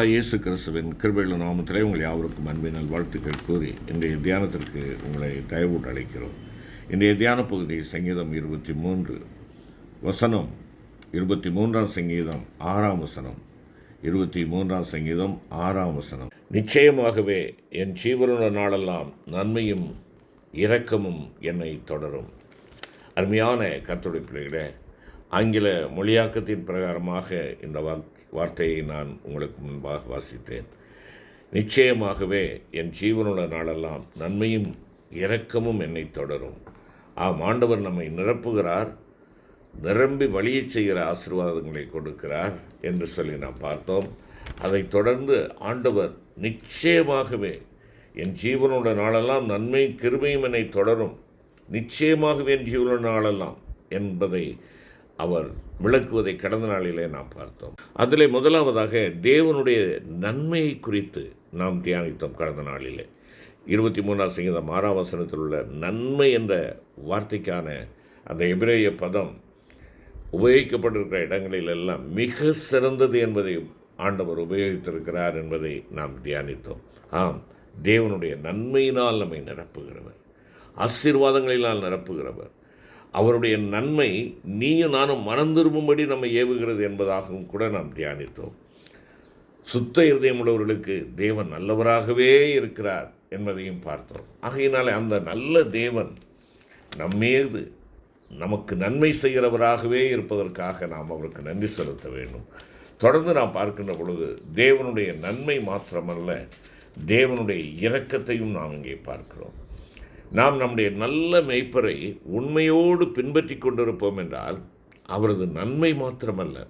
ஆண்டவராய் இயேசு கிறிஸ்துவின் கிருபையுள்ள நாமத்திலே உங்கள் யாவருக்கும் அன்பினால் வாழ்த்துக்கள் கூறி இன்றைய தியானத்திற்கு உங்களை தயவுட்டு அழைக்கிறோம். இன்றைய தியான பகுதி சங்கீதம் இருபத்தி மூன்று வசனம் இருபத்தி மூன்றாம் சங்கீதம் ஆறாம் வசனம். இருபத்தி மூன்றாம் சங்கீதம் ஆறாம் வசனம். நிச்சயமாகவே என் ஜீவனுள்ள நாளெல்லாம் நன்மையும் இரக்கமும் என்னை தொடரும். அருமையான கர்த்தருடைய பிள்ளைகளே ஆங்கில மொழியாக்கத்தின் பிரகாரமாக இந்த வாக் வார்த்தையை நான் உங்களுக்கு முன்பாக வாசித்தேன். நிச்சயமாகவே என் ஜீவனுள்ள நாளெல்லாம் நன்மையும் இரக்கமும் என்னை தொடரும். ஆம் ஆண்டவர் நம்மை நிரப்புகிறார். நிரம்பி வழியச் செய்கிற ஆசீர்வாதங்களை கொடுக்கிறார் என்று சொல்லி நாம் பார்த்தோம். அதைத் தொடர்ந்து ஆண்டவர் நிச்சயமாகவே என் ஜீவனோட நாளெல்லாம் நன்மை கிருமையும் என்னை தொடரும். நிச்சயமாகவே என் ஜீவனோட நாளெல்லாம் என்பதை அவர் விளக்குவதை கடந்த நாளிலே நாம் பார்த்தோம். அதிலே முதலாவதாக தேவனுடைய நன்மையை குறித்து நாம் தியானித்தோம் கடந்த நாளிலே. இருபத்தி மூணாம் சங்கீதம் ஆறாம் வசனத்தில் உள்ள நன்மை என்ற வார்த்தைக்கான அந்த எபிரேய பதம் உபயோகிக்கப்பட்டிருக்கிற இடங்களில் எல்லாம் மிக சிறந்தது என்பதை ஆண்டவர் உபயோகித்திருக்கிறார் என்பதை நாம் தியானித்தோம். ஆம் தேவனுடைய நன்மையினால் நம்மை நிரப்புகிறவர். ஆசீர்வாதங்களினால் நிரப்புகிறவர். அவருடைய நன்மை நீயும் நானும் மனம் திரும்பும்படி ஏவுகிறது என்பதாகவும் கூட நாம் தியானித்தோம். சுத்த இருதயமுள்ளவர்களுக்கு தேவன் நல்லவராகவே இருக்கிறார் என்பதையும் பார்த்தோம். ஆகையினாலே அந்த நல்ல தேவன் நம்மீது நமக்கு நன்மை செய்கிறவராகவே இருப்பதற்காக நாம் அவருக்கு நன்றி செலுத்த வேண்டும். தொடர்ந்து நாம் பார்க்கின்ற பொழுது தேவனுடைய நன்மை மாத்திரமல்ல தேவனுடைய இரக்கத்தையும் நாம் இங்கே பார்க்கிறோம். நாம் நம்முடைய நல்ல மெய்ப்பரை உண்மையோடு பின்பற்றி கொண்டிருப்போம் என்றால் அவரது நன்மை மாத்திரமல்ல.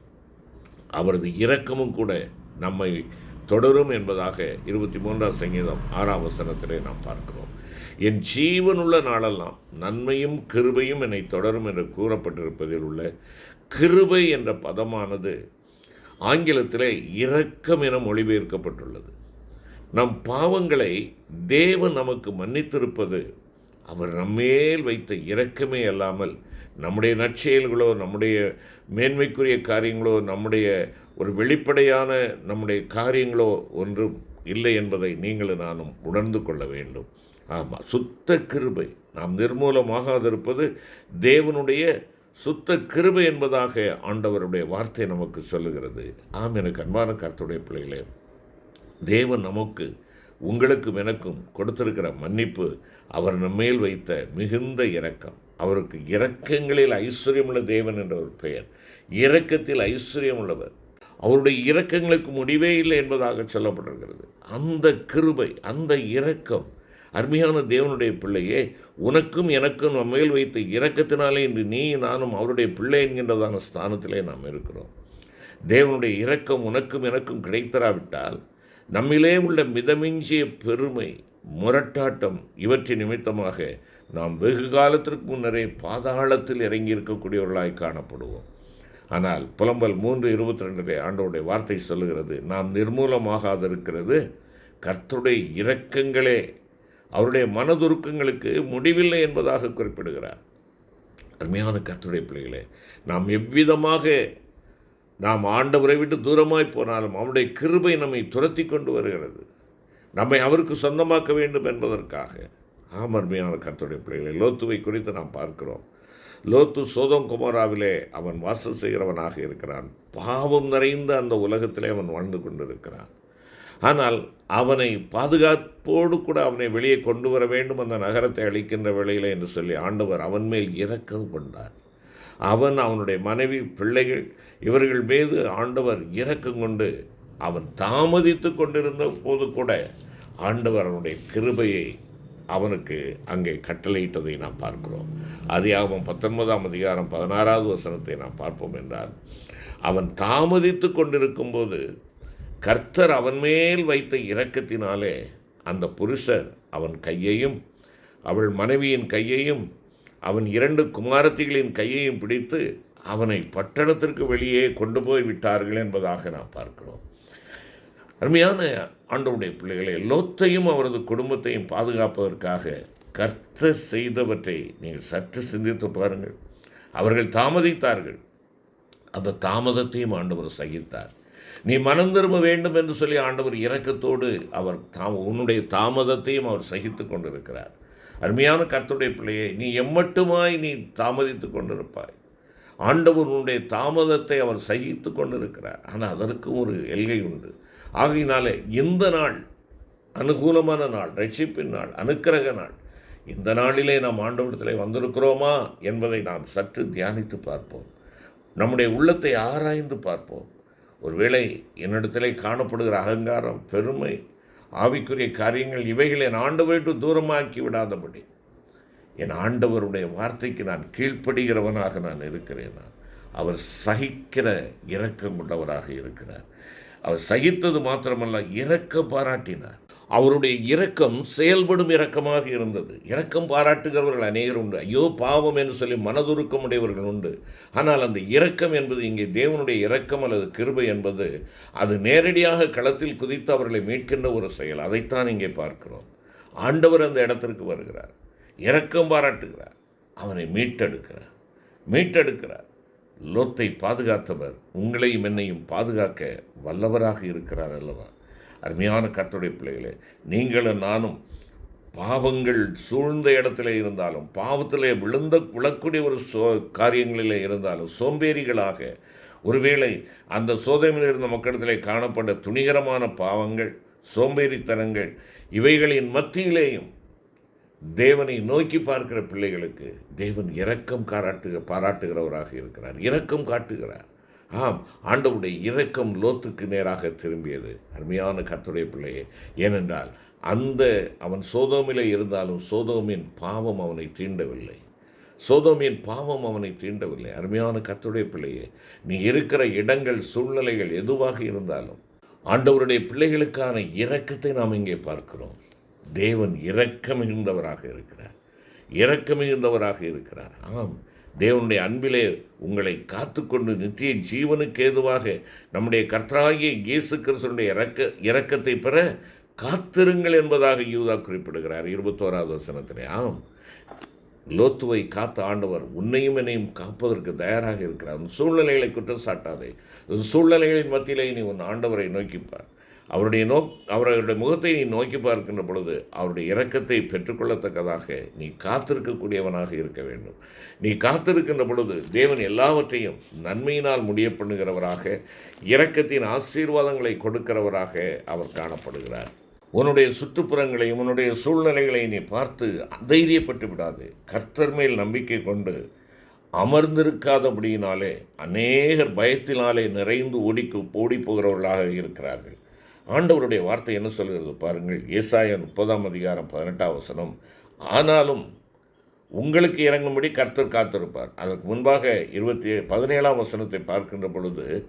அவரது இரக்கமும் கூட நம்மை தொடரும் என்பதாக இருபத்தி மூன்றாம் சங்கீதம் ஆறாம் வசனத்திலே நாம் பார்க்கிறோம். என் ஜீவனுள்ள நாளெல்லாம் நன்மையும் கிருபையும் என்னை தொடரும் என்று கூறப்பட்டிருப்பதில் உள்ள கிருபை என்ற பதமானது ஆங்கிலத்திலே இரக்கம் என மொழிபெயர்க்கப்பட்டுள்ளது. நம் பாவங்களை தேவன் நமக்கு மன்னித்திருப்பது அவர் நம்மேல் வைத்த இரக்கமே அல்லாமல் நம்முடைய நற்செயல்களோ நம்முடைய மேன்மைக்குரிய காரியங்களோ நம்முடைய ஒரு வெளிப்படையான நம்முடைய காரியங்களோ ஒன்றும் இல்லை என்பதை நீங்களும் நானும் உணர்ந்து கொள்ள வேண்டும். ஆமாம் சுத்த கிருபை. நாம் நிர்மூலமாகாதிருப்பது தேவனுடைய சுத்த கிருபை என்பதாக ஆண்டவருடைய வார்த்தை நமக்கு சொல்லுகிறது. ஆம் எனக்கு அன்பான கருத்துடைய பிள்ளைகளே தேவன் நமக்கு உங்களுக்கும் எனக்கும் கொடுத்திருக்கிற மன்னிப்பு அவர் நம்மேல் வைத்த மிகுந்த இரக்கம். அவருக்கு இரக்கங்களில் ஐஸ்வர்யமுள்ள தேவன் என்ற ஒரு பெயர். இரக்கத்தில் ஐஸ்வர்யம் உள்ளவர் அவருடைய இரக்கங்களுக்கு முடிவே இல்லை என்பதாக சொல்லப்பட்டிருக்கிறது. அந்த கிருபை அந்த இரக்கம் அருமையான தேவனுடைய பிள்ளையே உனக்கும் எனக்கும் நம்மேல் வைத்த இரக்கத்தினாலே இன்று நீ நானும் அவருடைய பிள்ளை என்கின்றதான ஸ்தானத்திலே நாம் இருக்கிறோம். தேவனுடைய இரக்கம் உனக்கும் எனக்கும் கிடைத்தராவிட்டால் நம்மிலே உள்ள மிதமிஞ்சிய பெருமை முரட்டாட்டம் இவற்றின் நிமித்தமாக நாம் வெகு காலத்திற்கு முன்னரே பாதாளத்தில் இறங்கியிருக்கக்கூடியவர்களாய் காணப்படுவோம். ஆனால் புலம்பல் மூன்று இருபத்தி ரெண்டிலே ஆண்டோடைய வார்த்தை சொல்லுகிறது நாம் நிர்மூலமாகாதிருக்கிறது கர்த்தருடைய இரக்கங்களே அவருடைய மனதுருக்கங்களுக்கு முடிவில்லை என்பதாக குறிப்பிடுகிறார். அருமையான கர்த்தருடைய பிள்ளைகளே நாம் எவ்விதமாக நாம் ஆண்டவரை விட்டு தூரமாய் போனாலும் அவருடைய கிருபை நம்மை துரத்தி கொண்டு வருகிறது. நம்மை அவருக்கு சொந்தமாக்க வேண்டும் என்பதற்காக. ஆமர்மையான கர்த்தருடைய பிள்ளைகளை லோத்துவை குறித்து நாம் பார்க்கிறோம். லோத்து சோதம் குமாராவிலே அவன் வாசல் செய்கிறவனாக இருக்கிறான். பாவம் நிறைந்த அந்த உலகத்திலே அவன் வாழ்ந்து கொண்டிருக்கிறான். ஆனால் அவனை பாதுகாப்போடு கூட அவனை வெளியே கொண்டு வர வேண்டும் அந்த நகரத்தை அளிக்கின்ற வேளையில் என்று சொல்லி ஆண்டவர் அவன் மேல் இரக்கம் கொண்டார். அவன் அவனுடைய மனைவி பிள்ளைகள் இவர்கள் மீது ஆண்டவர் இரக்கம் கொண்டு அவன் தாமதித்து கொண்டிருந்த போது கூட ஆண்டவர் அவனுடைய கிருபையை அவனுக்கு அங்கே கட்டளையிட்டதை நாம் பார்க்கிறோம். அதிகாரம் பத்தொன்பதாம் அதிகாரம் பதினாறாவது வசனத்தை நாம் பார்ப்போம் என்றால் அவன் தாமதித்து கொண்டிருக்கும்போது கர்த்தர் அவன் மேல் வைத்த இரக்கத்தினாலே அந்த புருஷர் அவன் கையையும் அவள் மனைவியின் கையையும் அவன் இரண்டு குமாரத்திகளின் கையையும் பிடித்து அவனை பட்டணத்திற்கு வெளியே கொண்டு போய் விட்டார்கள் என்பதாக நாம் பார்க்கிறோம். அருமையான ஆண்டவுடைய பிள்ளைகளை லோத்தையும் அவரது குடும்பத்தையும் பாதுகாப்பதற்காக கர்த்த செய்தவற்றை நீங்கள் சற்று சிந்தித்து பாருங்கள். அவர்கள் தாமதித்தார்கள். அந்த தாமதத்தையும் ஆண்டவர் சகித்தார். நீ மனம் திரும்ப வேண்டும் என்று சொல்லி ஆண்டவர் இரக்கத்தோடு அவர் தாம் உன்னுடைய தாமதத்தையும் அவர் சகித்து கொண்டிருக்கிறார். அருமையான கத்துடைய பிள்ளையை நீ எம்மட்டுமாய் நீ தாமதித்து கொண்டிருப்பாய். ஆண்டவர் உன்னுடைய தாமதத்தை அவர் சகித்து கொண்டிருக்கிறார். ஆனால் அதற்கும் ஒரு எல்கை உண்டு. ஆகையினாலே இந்த நாள் அனுகூலமான நாள் ரட்சிப்பின் நாள் அனுக்கிரக நாள். இந்த நாளிலே நாம் ஆண்டவரத்தில் வந்திருக்கிறோமா என்பதை நாம் சற்று தியானித்து பார்ப்போம். நம்முடைய உள்ளத்தை ஆராய்ந்து பார்ப்போம். ஒருவேளை என்னிடத்திலே காணப்படுகிற அகங்காரம் பெருமை ஆவிக்குரிய காரியங்கள் இவைகளை என் ஆண்டவர்கிட்ட தூரமாக்கி விடாதபடி. என் ஆண்டவருடைய வார்த்தைக்கு நான் கீழ்ப்படுகிறவனாக நான் இருக்கிறேன்? நான் அவர் சகிக்கிற இரக்கம் கொண்டவராக இருக்கிறார். அவர் சகித்தது மாத்திரமல்ல இரக்கம் பாராட்டினார். அவருடைய இரக்கம் செயல்படும் இரக்கமாக இருந்தது. இரக்கம் பாராட்டுகிறவர்கள் அநேகர் உண்டு. ஐயோ பாவம் என்று சொல்லி மனதுருக்கம் உடையவர்கள் உண்டு. ஆனால் அந்த இரக்கம் என்பது இங்கே தேவனுடைய இரக்கம் அல்லது கிருபை என்பது அது நேரடியாக களத்தில் குதித்து அவர்களை மீட்கின்ற ஒரு செயல். அதைத்தான் இங்கே பார்க்கிறோம். ஆண்டவர் அந்த இடத்திற்கு வருகிறார். இரக்கம் பாராட்டுகிறார். அவனை மீட்டெடுக்கிறார். மீட்டெடுக்கிறார். லோத்தை பாதுகாத்தவர் உங்களையும் என்னையும் பாதுகாக்க வல்லவராக இருக்கிறார் அல்லவா? அருமையான கர்த்தருடைய பிள்ளைகளே நீங்களும் நானும் பாவங்கள் சூழ்ந்த இடத்துல இருந்தாலும் பாவத்தில் விழுந்த விழக்கூடிய ஒரு சோ காரியங்களில் இருந்தாலும் சோம்பேறிகளாக ஒருவேளை அந்த சோதனையில் இருந்த மக்களிடத்தில் காணப்பட்ட துணிகரமான பாவங்கள் சோம்பேறித்தனங்கள் இவைகளின் மத்தியிலேயும் தேவனை நோக்கி பார்க்கிற பிள்ளைகளுக்கு தேவன் இரக்கம் காராட்டு பாராட்டுகிறவராக இருக்கிறார். இரக்கம் காட்டுகிறார். ஆம் ஆண்டவுடைய இரக்கம் லோத்துக்கு நேராக திரும்பியது. அருமையான கத்துடைய பிள்ளையே ஏனென்றால் அந்த அவன் சோதோமிலே இருந்தாலும் சோதோமின் பாவம் அவனை தீண்டவில்லை. சோதோமியின் பாவம் அவனை தீண்டவில்லை. அருமையான கத்துடைய பிள்ளையே நீ இருக்கிற இடங்கள் சூழ்நிலைகள் எதுவாக இருந்தாலும் ஆண்டவருடைய பிள்ளைகளுக்கான இரக்கத்தை நாம் இங்கே பார்க்கிறோம். தேவன் இரக்கம் மிகுந்தவராக இருக்கிறார். இரக்கம் மிகுந்தவராக இருக்கிறார். ஆம் தேவனுடைய அன்பிலே உங்களை காத்துக்கொண்டு நித்திய ஜீவனுக்கு ஏதுவாக நம்முடைய கர்த்தராகிய இயேசு கிறிஸ்தனுடைய இறக்க இறக்கத்தை பெற காத்திருங்கள் என்பதாக யூதா குறிப்பிடுகிறார். இருபத்தோராவது வசனத்திலே ஆம் லோத்துவை காத்த ஆண்டவர் உன்னையும் என்னையும் காப்பதற்கு தயாராக இருக்கிறார். சூழ்நிலைகளை குற்றம் சாட்டாதே சூழ்நிலைகளின் மத்தியிலே நீ உன் ஆண்டவரை நோக்கிப்பார். அவருடைய நோக் அவர்களுடைய முகத்தை நீ நோக்கி பார்க்கின்ற பொழுது அவருடைய இரக்கத்தை பெற்றுக்கொள்ளத்தக்கதாக நீ காத்திருக்கக்கூடியவனாக இருக்க வேண்டும். நீ காத்திருக்கின்ற பொழுது தேவன் எல்லாவற்றையும் நன்மையினால் முடிய பண்ணுகிறவராக இரக்கத்தின் ஆசீர்வாதங்களை கொடுக்கிறவராக அவர் காணப்படுகிறார். உன்னுடைய சுற்றுப்புறங்களையும் உன்னுடைய சூழ்நிலைகளை நீ பார்த்து தைரியப்பட்டு விடாது. கர்த்தர் மேல் நம்பிக்கை கொண்டு அமர்ந்திருக்காதபடியினாலே அநேகர் பயத்தினாலே நிறைந்து ஓடிக்கு ஓடி போகிறவர்களாக இருக்கிறார்கள். ஆண்டவருடைய வார்த்தை என்ன சொல்கிறது பாருங்கள் ஏசாயா முப்பதாம் அதிகாரம் பதினெட்டாம் வசனம் ஆனாலும் உங்களுக்கு இறங்கும்படி கர்த்தர் காத்திருப்பார். அதற்கு முன்பாக இருபத்தி பதினேழாம் வசனத்தை பார்க்கின்ற பொழுது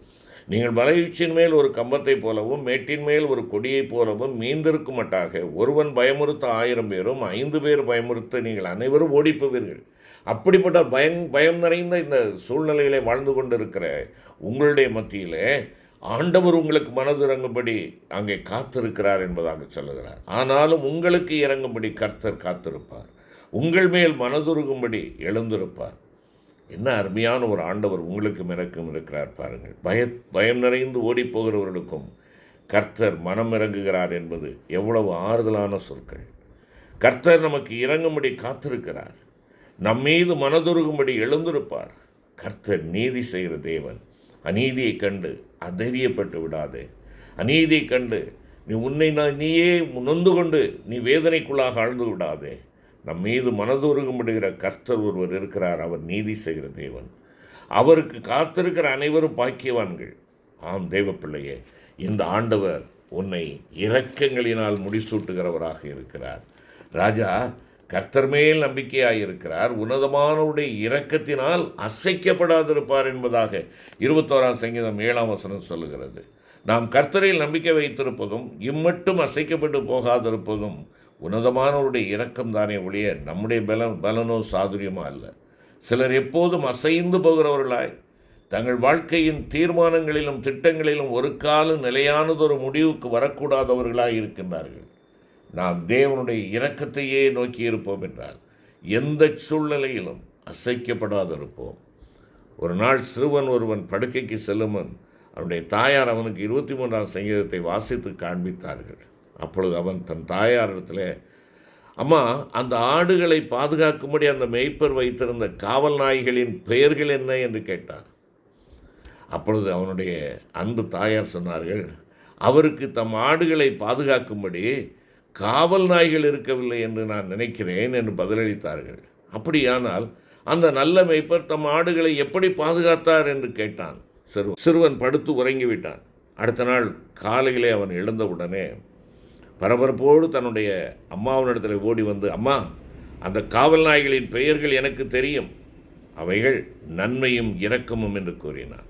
நீங்கள் மலையுச்சின் மேல் ஒரு கம்பத்தைப் போலவும் மேட்டின் மேல் ஒரு கொடியைப் போலவும் மீந்திருக்கும் மட்டாக. ஒருவன் பயமுறுத்த ஆயிரம் பேரும் ஐந்து பேர் பயமுறுத்த நீங்கள் அனைவரும் ஓடிப்போவீர்கள். அப்படிப்பட்ட பயம் பயம் நிறைந்த இந்த சூழ்நிலையிலே வாழ்ந்து கொண்டிருக்கிற உங்களுடைய மத்தியிலே ஆண்டவர் உங்களுக்கு மனது இறங்கும்படி அங்கே காத்திருக்கிறார் என்பதாக சொல்லுகிறார். ஆனாலும் உங்களுக்கு இறங்கும்படி கர்த்தர் காத்திருப்பார். உங்கள் மேல் மனதுருகும்படி எழுந்திருப்பார். என்ன அருமையான ஒரு ஆண்டவர் உங்களுக்கும் எனக்கும் இருக்கிறார் பாருங்கள். பய பயம் நிறைந்து ஓடிப்போகிறவர்களுக்கும் கர்த்தர் மனம் இறங்குகிறார் என்பது எவ்வளவு ஆறுதலான சொற்கள். கர்த்தர் நமக்கு இறங்கும்படி காத்திருக்கிறார். நம்மீது மனதுருகும்படி எழுந்திருப்பார். கர்த்தர் நீதி செய்கிற தேவன். அநீதியை கண்டு அதரியப்பட்டு விடாதே. அநீதியை கண்டு நீ உன்னை நான் நீயே நொந்து கொண்டு நீ வேதனைக்குள்ளாக ஆழ்ந்து விடாதே. நம் மீது மனதுருகும்படுகிற கர்த்தர் ஒருவர் இருக்கிறார். அவர் நீதி செய்கிற தேவன். அவருக்கு காத்திருக்கிற அனைவரும் பாக்கியவான்கள். ஆம் தேவப்பிள்ளையே இந்த ஆண்டவர் உன்னை இரக்கங்களினால் முடிசூட்டுகிறவராக இருக்கிறார். ராஜா கர்த்தர் மேல் நம்பிக்கையாக இருக்கிறார் உன்னதமானவருடைய இரக்கத்தினால் அசைக்கப்படாதிருப்பார் என்பதாக இருபத்தோராம் சங்கீதம் ஏழாம் வசனம் சொல்லுகிறது. நாம் கர்த்தரில் நம்பிக்கை வைத்திருப்பதும் இம்மட்டும் அசைக்கப்பட்டு போகாதிருப்பதும் உன்னதமானவருடைய இரக்கம் தானே ஒழிய நம்முடைய பல பலனோ சாதுரியமோ அல்ல. சிலர் எப்போதும் அசைந்து போகிறவர்களாய் தங்கள் வாழ்க்கையின் தீர்மானங்களிலும் திட்டங்களிலும் ஒரு காலம் நிலையானதொரு முடிவுக்கு வரக்கூடாதவர்களாய் இருக்கின்றார்கள். நாம் தேவனுடைய இரக்கத்தையே நோக்கி இருப்போம் என்றால் எந்த சூழ்நிலையிலும் அசைக்கப்படாதிருப்போம். ஒரு நாள் சிறுவன் ஒருவன் படுக்கைக்கு செல்லுமன் அவனுடைய தாயார் அவனுக்கு இருபத்தி மூன்றாம் சங்கீதத்தை வாசித்து காண்பித்தார்கள். அப்பொழுது அவன் தன் தாயாரிடத்தில் அம்மா அந்த ஆடுகளை பாதுகாக்கும்படி அந்த மேய்ப்பர் வைத்திருந்த காவல் நாய்களின் பெயர்கள் என்ன? என்று கேட்டார். அப்பொழுது அவனுடைய அன்பு தாயார் சொன்னார்கள் அவருக்கு தம் ஆடுகளை பாதுகாக்கும்படி காவல் நாய்கள் இருக்கவில்லை என்று நான் நினைக்கிறேன் என்று பதிலளித்தார்கள். அப்படியானால் அந்த நல்ல மெய்ப்பர் தம் ஆடுகளை எப்படி பாதுகாத்தார் என்று கேட்டான். சிறுவன் சிறுவன் படுத்து உறங்கிவிட்டான். அடுத்த நாள் காலையிலே அவன் எழுந்தவுடனே பரபரப்போடு தன்னுடைய அம்மாவினிடத்தில் ஓடி வந்து அம்மா அந்த காவல் நாய்களின் பெயர்கள் எனக்கு தெரியும். அவைகள் நன்மையும் இரக்கமும் என்று கூறினான்.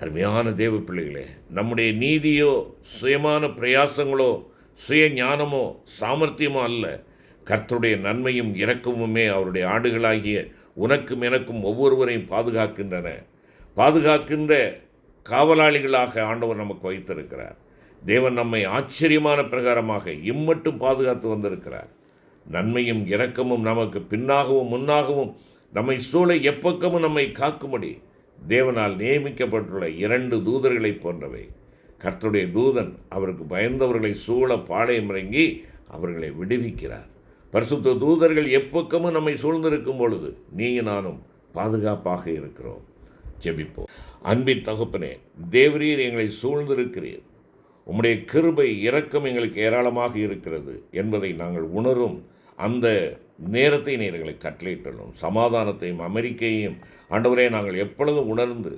அருமையான தேவ பிள்ளைகளே நம்முடைய நீதியோ சுயமான பிரயாசங்களோ சுய ஞானமோ சாமர்த்தியமோ அல்ல. கர்த்தருடைய நன்மையும் இரக்கமுமே அவருடைய ஆடுகளாகிய உனக்கும் எனக்கும் ஒவ்வொருவரையும் பாதுகாக்கின்றன. பாதுகாக்கின்ற காவலாளிகளாக ஆண்டவர் நமக்கு வைத்திருக்கிறார். தேவன் நம்மை ஆச்சரியமான பிரகாரமாக இம்மட்டும் பாதுகாத்து வந்திருக்கிறார். நன்மையும் இரக்கமும் நமக்கு பின்னாகவும் முன்னாகவும் நம்மை சூழ எப்பக்கமும் நம்மை காக்கும்படி தேவனால் நியமிக்கப்பட்டுள்ள இரண்டு தூதர்களைப் போன்றவை. கர்த்தருடைய தூதன் அவருக்கு பயந்தவர்களை சூழ பாளையம் இறங்கி அவர்களை விடுவிக்கிறார். பரிசுத்த தூதர்கள் எப்பக்கமும் நம்மை சூழ்ந்திருக்கும் பொழுது நீயும் நானும் பாதுகாப்பாக இருக்கிறோம். ஜெபிப்போம். அன்பின் தகுப்பனே தேவரீர் எங்களை சூழ்ந்திருக்கிறீர். உம்முடைய கிருபை இரக்கம் எங்களுக்கு ஏராளமாக இருக்கிறது என்பதை நாங்கள் உணரும் அந்த நேரத்தை நேர்களை கட்டளையிட்டலும் சமாதானத்தையும் அமெரிக்கையும் ஆண்டவரே நாங்கள் எப்பொழுதும் உணர்ந்து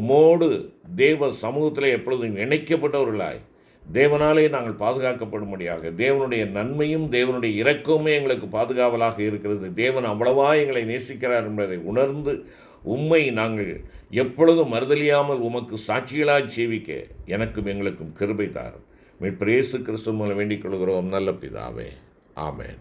உமோடு தேவ சமூகத்தில் எப்பொழுதும் இணைக்கப்பட்டவர்களாய். தேவனாலே நாங்கள் பாதுகாக்கப்படும்படியாக தேவனுடைய நன்மையும் தேவனுடைய இரக்கமுமே எங்களுக்கு பாதுகாவலாக இருக்கிறது. தேவன் அவ்வளவா எங்களை நேசிக்கிறார் என்பதை உணர்ந்து உம்மை நாங்கள் எப்பொழுதும் மறுதலியாமல் உமக்கு சாட்சிகளாய் சேவிக்க எனக்கும் எங்களுக்கும் கிருபை தாரும். மீட்பிரேசு இயேசு கிறிஸ்து மூலம் வேண்டிக் கொள்கிறோம். நல்ல பிதாவே. ஆமேன்.